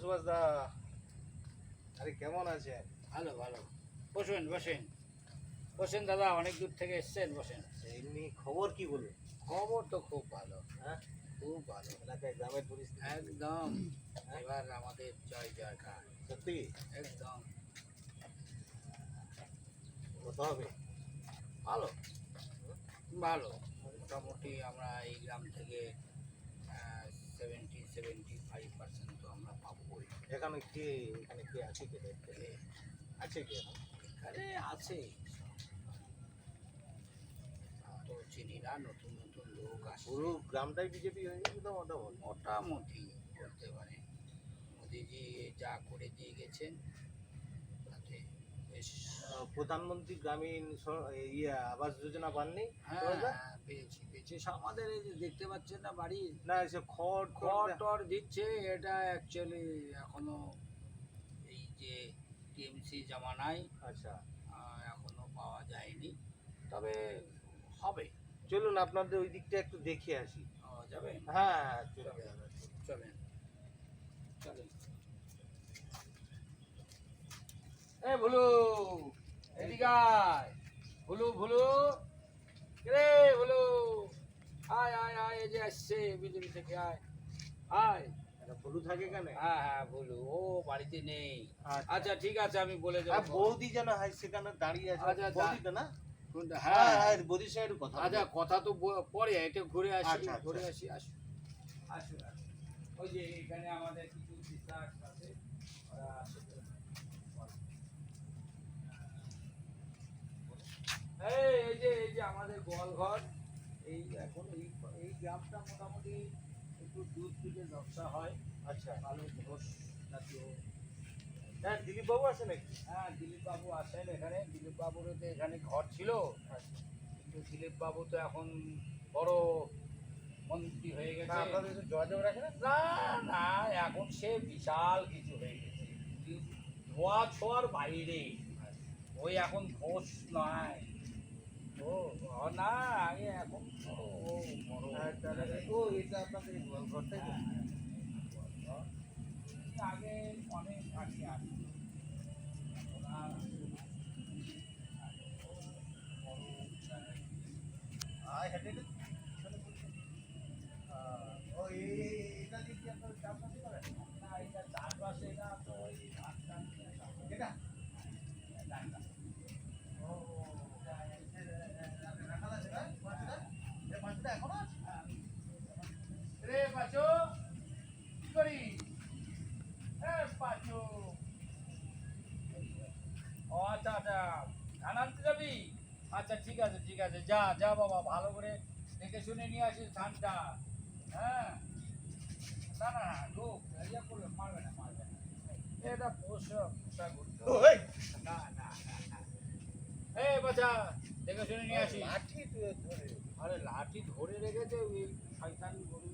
সুভাষদা আরে কেমন আছেন? ভালো ভালো। বসুন বসেন। বসেন দাদা অনেক দূর থেকে এসছেন বসেন। এমনি খবর কি বলুন? খবর তো খুব ভালো। হ্যাঁ? খুব ভালো। এলাকায় গ্রামের পরিস্থিতি একদম। এবার আমাদের জয় জয়কার সত্যি? একদম। হতে হবে? ভালো। ভালো। মোটামুটি আমরা এই গ্রাম থেকে সেভেন্টি সেভেন্টি ফাইভ পার্সেন্ট তো আমরা পাবো এখানে কে এখানে কে আছে কে? দেখতে আছে কে এখানে? আছে। তো চিনি না নতুন নতুন লোক আসছে। পুরো গ্রামটাই বিজেপি হয়ে গেছে মোটামুটি। মোটামুটি বলতে পারে মোদিজি যা করে দিয়ে গেছেন প্রধানমন্ত্রী গ্রামীণ ইয়ে আবাস যোজনা পাননি হ্যাঁ? হ্যাঁ, পেয়েছি পেয়েছি। আমাদের এই যে দেখতে পাচ্ছেন না বাড়ি? না সে খড় খড় টর দিচ্ছে এটা অ্যাকচুয়ালি এখনও এই যে টিএমসি জামানায় আচ্ছা। এখনও পাওয়া যায়নি। তবে হবে। চলুন আপনাদের ওই দিকটা একটু দেখে আসি। পাওয়া যাবে? হ্যাঁ হ্যাঁ চলুন চলেন চলেন এ ভুলু এদিকে আয়। ভুলু ভুলু। রে ভুলু? আয় আয় আয় এই যে আসছে বিজেপি থেকে আয়। আয়। এটা ভুলু থাকে কেন হ্যাঁ হ্যাঁ ভুলু। ও বাড়িতে নেই। আচ্ছা। আচ্ছা ঠিক আছে আমি বলে বৌদি যেন সেখানে দাঁড়িয়ে আছে। আচ্ছা, না? হ্যাঁ হ্যাঁ। বৌদির সঙ্গে কথা আচ্ছা কথা তো পরে এটা ঘুরে আসি আচ্ছা, আচ্ছা। ঘুরে আসি আসুন। আসুন। ওই যে এখানে আমাদের কিছু সিস্টার আছে ওরা আসে তো। এই এই যে এই যে আমাদের গোয়াল ঘর এই এখন এই এই গ্রামটা মোটামুটি একটু দুধ দুধের ব্যবসা হয়। আচ্ছা। ভালো ঘোষ জাতীয়। হ্যাঁ দিলীপ বাবু আছে নাকি? হ্যাঁ দিলীপ বাবু আসেন এখানে। দিলীপ বাবুর তো এখানে ঘর ছিল। কিন্তু দিলীপ বাবু তো এখন বড় মন্ত্রী হয়ে গেছে। আপনাদের যোগাযোগ রাখেন না? না এখন সে বিশাল কিছু হয়ে গেছে। ধোয়া ছোঁয়ার বাইরে। ওই এখন ঘোষ নয়। না আগে এখন ও হ্যাঁ, এটা আপনাদের ঘরটাই তো? আগে অনেক আগে পিছনে ও এটা দিয়ে আপনারা চাষবাস করেন? না, এটা চারপাশে না তো ওই ধান টান দিয়ে চাষবাস। এটা? ধানটা। ও, এ- এ- এ- এ- রাখাল আছে না? পাঁচটা? এ পাঁচটা এখনও আছে? রে পাচো কি করিস এ পাচো ও আচ্ছা আচ্ছা। ধান আনতে যাবি? আচ্ছা ঠিক আছে ঠিক আছে। যা যা বাবা ভালো করে দেখে শুনে নিয়ে আসিস ধানটা। হ্যাঁ। না না লোক ইয়ে করবে মারবে না মারবে না। এটা পোষা পোষা করতে! না না না না। এ বাচ্চা দেখে শুনে নিয়ে আসিস। লাঠি তুই ধরে। আরে লাঠি ধরে রেখেছে ওই শয়তান গরু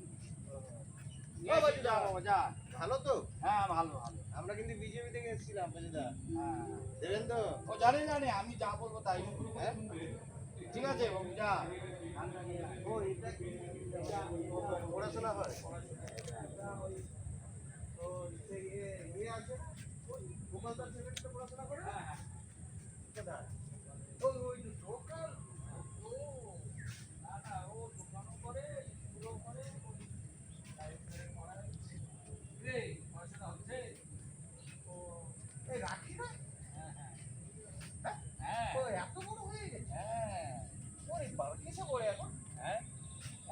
ভালো তো? হ্যাঁ ভালো ভালো। আমরা কিন্তু বিজেপি থেকে এসেছিলাম বাজুদা। হ্যাঁ। দেবেন তো? ও জানি জানি আমি যা বলব তাই। হ্যাঁ? ঠিক আছে যা। ধানটা নিয়ে আয়। ও এটা পড়াশোনা হয়? তো ইয়ে ইয়ে আছে না? ওই পড়াশোনা করে হ্যাঁ হ্যাঁ কোথায়? ওই ওই যে দোকান ও না না ও দোকানও করে স্কুলও করে ওই প্রাইভেটে পড়ায়। রে পড়াশোনা হচ্ছে ও এই রাখি না হ্যাঁ হ্যাঁ হ্যাঁ? হ্যাঁ ও এত বড় হয়ে গেছে হ্যাঁ ওরে বাবা কিসে পড়ে এখন হ্যাঁ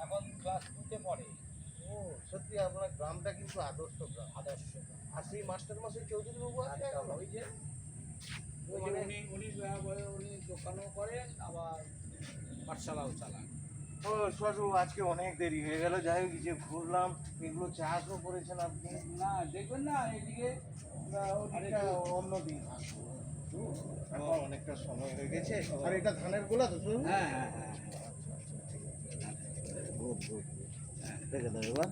এখন ক্লাস টুতে পড়ে ও সত্যি আপনার গ্রামটা কিন্তু আদর্শ গ্রাম। আদর্শ আর সেই মাস্টার মাসের চৌধুরী বাবু আছে আচ্ছা, ওই যে মানে- উনি উনি উনি দোকানও করেন আবার পাঠশালাও চালান। ও আজকে অনেক দেরি হয়ে গেল যাই হোক যে ঘুরলাম এগুলো চাষও করেছেন আপনি? না দেখবেন না এদিকে না, ওদিকটা অন্য দিন। এখন অনেকটা সময় হয়ে গেছে। আর এটা ধানের গোলা তো হ্যাঁ হ্যাঁ হ্যাঁ। গুড গুড দেখে এবার।